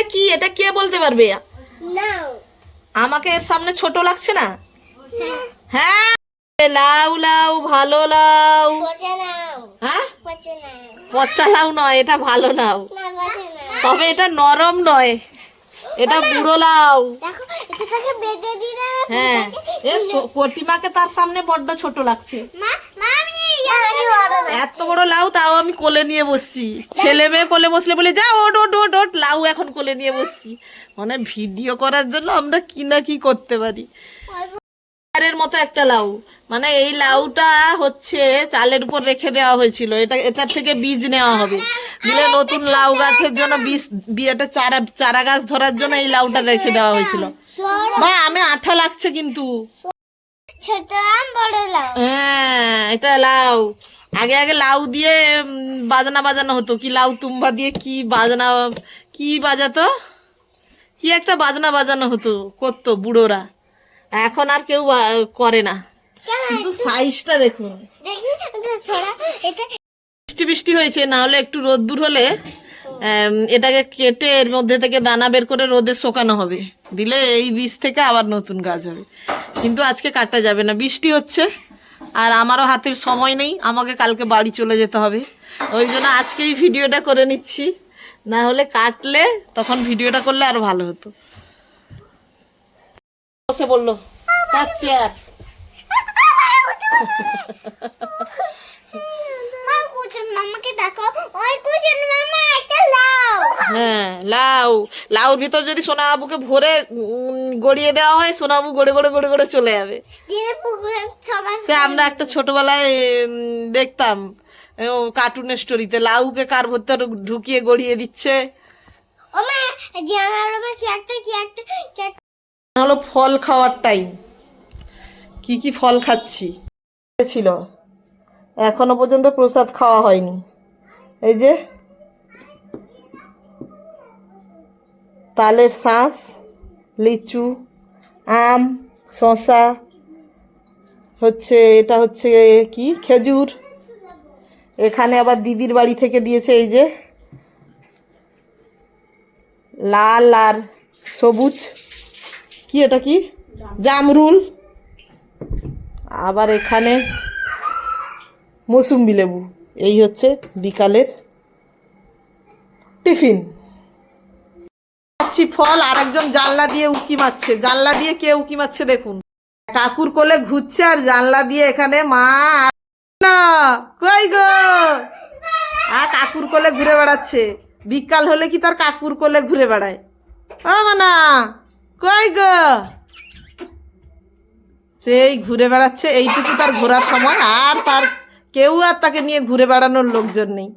এটা কি? এটা কে বলতে পারবে? আমাকে এর সামনে ছোট লাগছে না? হ্যাঁ। হ্যাঁ। লাউ লাউ ভালো লাউ। হ্যাঁ? পচা লাউ। নয় এটা ভালো লাউ। নাও তবে এটা নরম নয় এটা বুড়ো লাউ। হ্যাঁ। এ প্রতিমাকে তার সামনে বড্ড ছোট লাগছে। এত বড় লাউ তাও আমি কোলে নিয়ে বসছি। ছেলে মেয়ে কোলে বসলে বলে যা ওট ওট ওট ওট লাউ এখন কোলে নিয়ে বসছি। মানে ভিডিও করার জন্য আমরা কি না কি করতে পারি? এর মতো একটা লাউ। মানে এই লাউটা হচ্ছে চালের উপর রেখে দেওয়া হয়েছিল। এটা, এটার থেকে বীজ নেওয়া হবে। দিলে নতুন লাউ গাছের জন্য বীজ, বি- এটা চারা চারা গাছ ধরার জন্য এই লাউটা রেখে দেওয়া হয়েছিল। মা, আমি আঠা লাগছে কিন্তু। হ্যাঁ এটা লাউ। আগে আগে লাউ দিয়ে বাজনা বাজানো হতো। কি লাউ তুম্বা দিয়ে কি বাজনা কি বাজাতো? কি একটা বাজনা বাজানো হতো করতো বুড়োরা। এখন আর কেউ করে না। কিন্তু সাইজটা দেখুন। বৃষ্টি বৃষ্টি হয়েছে না হলে একটু রোদ্দুর হলে এটাকে কেটে এর মধ্যে থেকে দানা বের করে রোদে শোকানো হবে। দিলে এই বীজ থেকে আবার নতুন গাছ হবে। কিন্তু আজকে কাটা যাবে না বৃষ্টি হচ্ছে আর আমারও হাতে সময় নেই আমাকে কালকে বাড়ি চলে যেতে হবে। ওই জন্য আজকেই ভিডিওটা করে নিচ্ছি। না হলে কাটলে তখন ভিডিওটা করলে আরও ভালো হতো। বসে বলল একটা লাও হ্যাঁ লাউ। লাউর ভিতর যদি সোনা বাবুকে ভরে গড়িয়ে দেওয়া হয় সোনা গড়ে গড়ে গড়ে গড়ে চলে যাবে। সে আমরা একটা ছোটবেলায় দেখতাম। ও কার্টুনের স্টোরিতে লাউকে কার ভেতর ঢুকিয়ে গড়িয়ে দিচ্ছে? হলো ফল খাওয়ার টাইম কি কি ফল খাচ্ছি? ছিল। এখনও পর্যন্ত প্রসাদ খাওয়া হয়নি। এই যে তালের শাঁস লিচু আম শশা হচ্ছে এটা হচ্ছে কি? খেজুর। এখানে আবার দিদির বাড়ি থেকে দিয়েছে এই যে। লাল আর সবুজ। কি এটা কি? জামরুল। আবার এখানে মৌসুম্বি লেবু। এই হচ্ছে বিকালের টিফিন। ফল, আর একজন জানলা দিয়ে উকি মারছে। জানলা দিয়ে কে উকি মারছে দেখুন। কাকুর কোলে ঘুরছে আর জানলা দিয়ে এখানে মা কই গো? কাকুর কোলে ঘুরে বেড়াচ্ছে। বিকাল হলে কি তার কাকুর কোলে ঘুরে বেড়ায়? মানা, কই গো? সেই ঘুরে বেড়াচ্ছে, এইটুকু তার ঘোরার সময়, আর তার কেউ আর তাকে নিয়ে ঘুরে বেড়ানোর লোকজন নেই।